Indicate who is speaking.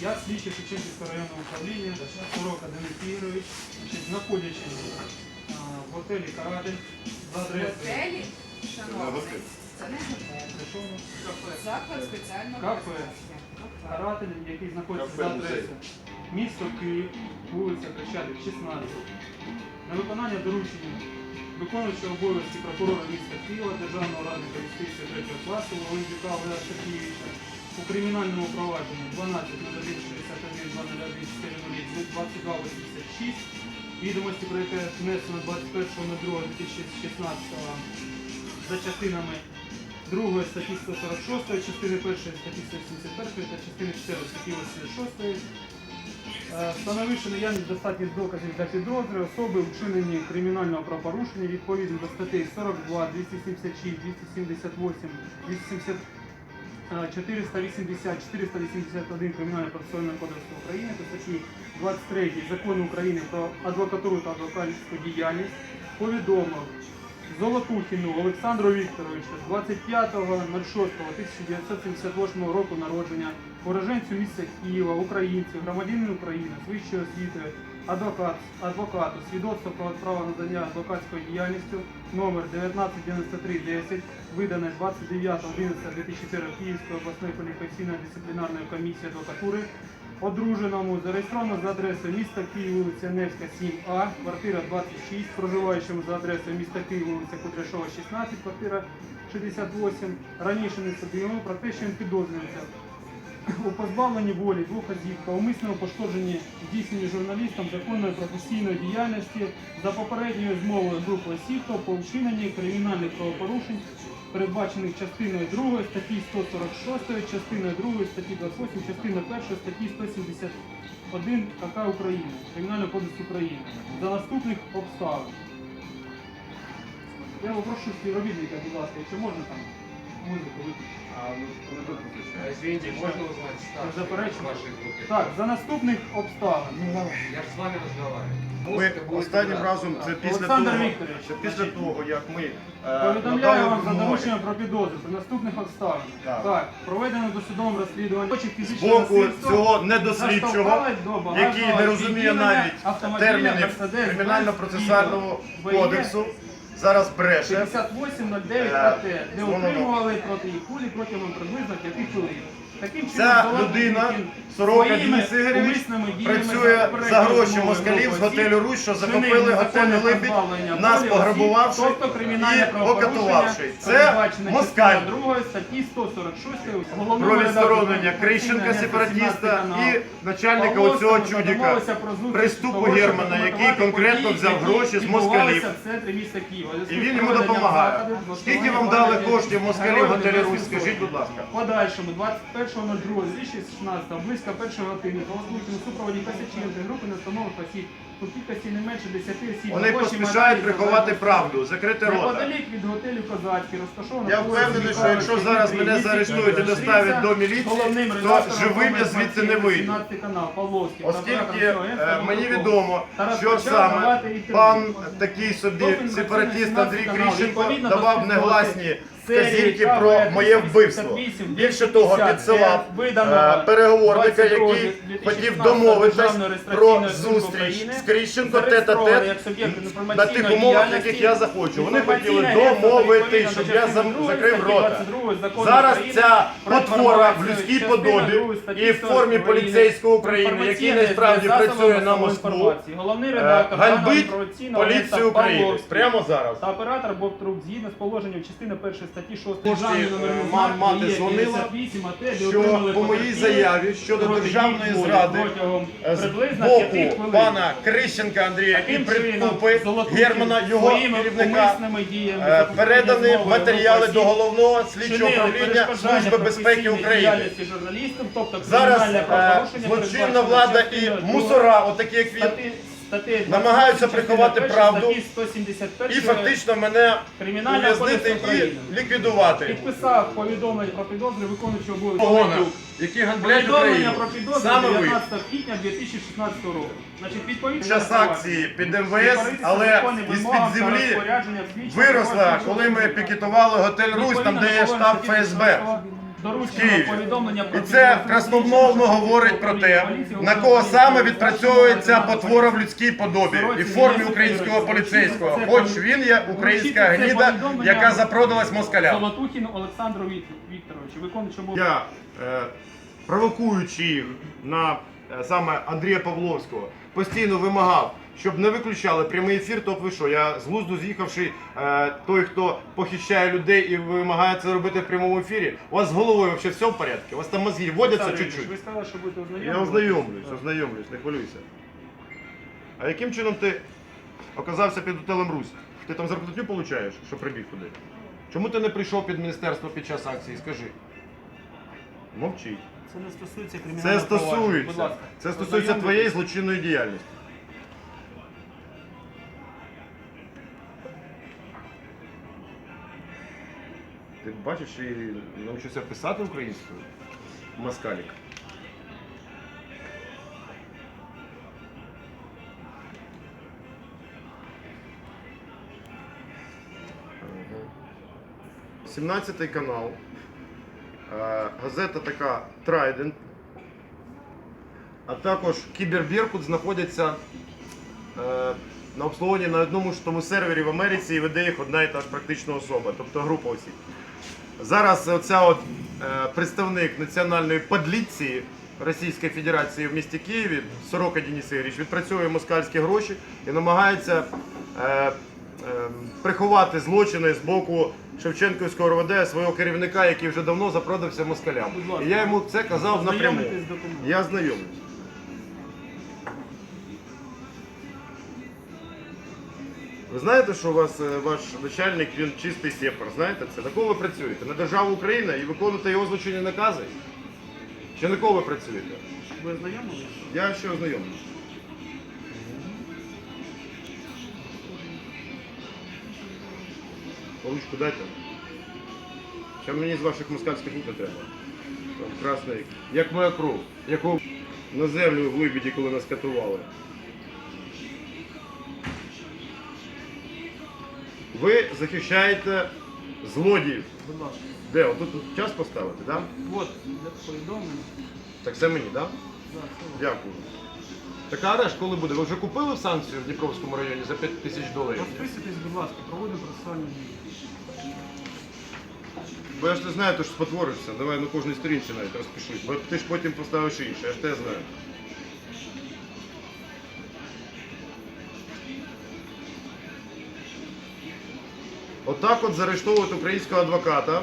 Speaker 1: Я слідчий Шевченківського районного управління Сорока Денис Ігорович, знаходячись а, в готелі Каратель за адресою
Speaker 2: Готелі, шановні, це не готель.
Speaker 1: Що у нас?
Speaker 2: Заклад спеціального
Speaker 1: Кафе.
Speaker 2: призначення. Кафе.
Speaker 1: Каратель, який знаходиться
Speaker 3: Кафе
Speaker 1: за
Speaker 3: «Музей».
Speaker 1: адресою місто Київ, вулиця Хрещатик, 16. На виконання доручення виконуючого обов'язки прокурора міста Києва, Державного радника юстиції 3 класу Володюка Олега Сергійовича у кримінальному провадженні 12 01 61 201 4 22 86 відомості про яке внесено 21.02.2016 за частинами 2 статті 146, частини 1 статті 171 та частини 4 статті 86 Е, Встановивши наявність достатніх доказів для підозри особи у вчиненні кримінального правопорушення відповідно до статей 42, 276, 278, 270, е, 480, 481 Кримінального процесуального кодексу України та статті 23 Закону України про адвокатуру та адвокатську діяльність повідомив Золотухіну Олександру Вікторовичу 25.06.1978 року народження, уроженцю міста Києва, українцю, громадянину України з вищою освітою, адвокат, адвокату, свідоцтво про право надання адвокатською діяльністю номер 199310, видане 29.11.2004 Київської обласної кваліфікаційної дисциплінарної комісії адвокатури, одруженому, зареєстровано за адресою міста Київ, вулиця Невська, 7А, квартира 26, проживаючому за адресою міста Київ, вулиця Кудряшова, 16, квартира 68, раніше не собі про те, що він підозрюється у позбавленні волі двох осіб та умисному пошкодженні здійсненні журналістам законної професійної діяльності за попередньою змовою групи осіб та по вчиненні кримінальних правопорушень, передбачених частиною 2 статті 146, частиною 2 статті 28, частиною 1 статті 171 КК України, Кримінального кодексу України, за наступних обставин. Я попрошу співробітника, будь ласка, якщо можна там музику виключити.
Speaker 3: А, ну, коли?
Speaker 4: Извините, можно узнать стаж
Speaker 1: заперечу.
Speaker 4: вашей группы?
Speaker 1: Так, за наступних обставин.
Speaker 4: Я же с вами разговариваю.
Speaker 3: Ми останнім разом це після
Speaker 1: Олександр
Speaker 3: того,
Speaker 1: Вікторович,
Speaker 3: що після
Speaker 1: значить,
Speaker 3: того, як ми е,
Speaker 1: Повідомляю вам за
Speaker 3: вимоги
Speaker 1: дорученням про підозру при наступних обставинах.
Speaker 3: Так.
Speaker 1: Так, проведено досудовим розслідуванням очих
Speaker 3: з
Speaker 1: фізичного
Speaker 3: боку
Speaker 1: насильства,
Speaker 3: цього недослідчого,
Speaker 1: заштовхали до багажного
Speaker 3: який не розуміє
Speaker 1: відділення
Speaker 3: навіть
Speaker 1: автомобіля
Speaker 3: термінів
Speaker 1: Mercedes-Benz
Speaker 3: кримінально-процесуального кодексу, зараз бреше.
Speaker 1: 5809
Speaker 3: Е,
Speaker 1: КТ, де
Speaker 3: воно-
Speaker 1: утримували проти їх кулі протягом приблизно 5 хвилин. Таким чином,
Speaker 3: Ця людина, Сорока
Speaker 1: своїми
Speaker 3: Денис Ігорович,
Speaker 1: умисними діями
Speaker 3: працює за гроші москалів з
Speaker 1: групи
Speaker 3: готелю Русь, що захопили готель
Speaker 1: незаконне
Speaker 3: Либідь,
Speaker 1: позбавлення
Speaker 3: нас
Speaker 1: волі
Speaker 3: пограбувавши
Speaker 1: тобто кримінальне
Speaker 3: і
Speaker 1: правопорушення,
Speaker 3: покатувавши. Це
Speaker 1: передбачене
Speaker 3: москаль.
Speaker 1: частиною статті 146 головного
Speaker 3: Про
Speaker 1: редактора
Speaker 3: відсторонення Крищенка,
Speaker 1: Конституційного
Speaker 3: сепаратіста
Speaker 1: каналу.
Speaker 3: і начальника
Speaker 1: Павловського
Speaker 3: оцього чудіка.
Speaker 1: домовилися про зустріч
Speaker 3: Приступу
Speaker 1: того, щоб
Speaker 3: Германа, який конкретно
Speaker 1: події,
Speaker 3: взяв
Speaker 1: які
Speaker 3: гроші з
Speaker 1: відбувалися
Speaker 3: москалів.
Speaker 1: в центрі міста Києва.
Speaker 3: І він йому допомагає. Скільки вам дали коштів москалі
Speaker 1: в
Speaker 3: готелі Русь? Скажіть, будь ласка.
Speaker 1: Подальшому 21.02.2016 близько першої години по у супроводі Косяченка групи настанових осіб у кількості не менше 10 осіб.
Speaker 3: Вони
Speaker 1: робочі
Speaker 3: поспішають приховати правду, закрити рота.
Speaker 1: Неподалік від готелю Козацький розташовано.
Speaker 3: Я впевнений, що якщо зараз мене заарештують і доставлять до міліції, то живим я звідти не вийду.
Speaker 1: канал Павловський.
Speaker 3: Оскільки е, мені відомо, що саме пан такий собі сепаратіст Андрій Кріщенко давав негласні вказівки про моє вбивство. Більше того, підсилав е, переговорника, який хотів домовитись про зустріч з Кріщенко тет-а-тет на тих умовах, яких я захочу. Вони хотіли домовити, щоб я зам- закрив рота. Зараз ця потвора в людській подобі і в формі поліцейського України, який насправді працює на Москву, е, ганьбить поліцію України прямо зараз.
Speaker 1: Та оператор Боб Трук згідно з положенням частини першої статті 6
Speaker 3: Кошти, е, ма- мати дзвонила, що по моїй заяві щодо державної зради е, з боку пана Крищенка Андрія і прикупи Германа, його керівника, е, передані матеріали до головного слідчого управління Служби безпеки України.
Speaker 1: тобто
Speaker 3: Зараз е, злочинна влада і мусора, отакі як він, намагаються приховати правду і фактично мене ув'язнити і ліквідувати.
Speaker 1: підписав повідомлення про підозру виконуючого
Speaker 3: Погона,
Speaker 1: обов'язки.
Speaker 3: які ганблять
Speaker 1: Повідомлення
Speaker 3: Україну.
Speaker 1: про підозру
Speaker 3: Саме
Speaker 1: 19 квітня 2016 року. Значить, відповідно
Speaker 3: час акції під МВС, але із-під землі виросла, коли ми пікетували готель Русь, там де є штаб ФСБ. Києві.
Speaker 1: повідомлення про
Speaker 3: І це красномовно говорить про те, на кого саме відпрацьовується потвора в людській подобі і в формі українського поліцейського, хоч він є українська гніда, яка запродалась москалям.
Speaker 1: Золотухіну Олександру Вікторовичу, виконуючи.
Speaker 3: Я, е, провокуючи на е, саме Андрія Павловського, постійно вимагав, щоб не виключали прямий ефір, то ви що? Я з глузду з'їхавши е, той, хто похищає людей і вимагає це робити в прямому ефірі. У вас з головою взагалі все в порядку? У вас там мозги водяться чуть-чуть?
Speaker 1: Ви сказали, що будете ознайомлені.
Speaker 3: Я ознайомлюсь, ознайомлюсь, не хвилюйся. А яким чином ти оказався під готелем Русь? Ти там зарплатню получаєш, що прибіг туди? Чому ти не прийшов під міністерство під час акції? Скажи. Мовчить.
Speaker 1: Це не стосується
Speaker 3: Це
Speaker 1: кримінального провадження. Будь
Speaker 3: стосується.
Speaker 1: ласка.
Speaker 3: Це стосується твоєї злочинної діяльності. Бачиш і навчився писати українською? Ага. 17 канал. Е, Газета така Трайдент. А також Кібербіркут знаходяться е, на обслуговуванні на одному ж тому сервері в Америці і веде їх одна і та ж практична особа, тобто група осіб. Зараз оця от, е, представник національної подліції Російської Федерації в місті Києві, Сорока Денис Ігоріч, відпрацьовує москальські гроші і намагається е, е, приховати злочини з боку Шевченківського РВД свого керівника, який вже давно запродався москалям. І я йому це казав напряму. Я знайомлюсь. Ви знаєте, що у вас е, ваш начальник він чистий сепар, знаєте це? На кого ви працюєте? На державу Україна і виконуєте його злочинні накази? Чи на кого ви працюєте?
Speaker 1: Ви ознайомились?
Speaker 3: Я ще ознайомлюсь. Ручку дайте. Що мені з ваших москальських рук не треба. Красний, як моя кров, яку на землю в Либіді, коли нас катували. Ви захищаєте злодіїв.
Speaker 1: Будь ласка.
Speaker 3: Де? Отут тут час поставити, так? Да?
Speaker 1: Для повідомлення.
Speaker 3: Так це мені, так? Да?
Speaker 1: Да.
Speaker 3: Дякую. Так а арешт коли буде? Ви вже купили в санкцію в Дніпровському районі за 5 тисяч доларів?
Speaker 1: Розписуйтесь, будь ласка, проводимо процесуальні дії.
Speaker 3: Бо я ж не знаю, то ж спотворишся. Давай на кожній сторінці навіть розпишись. Бо ти ж потім поставиш інше, я ж те знаю. Отак от заарештовують українського адвоката.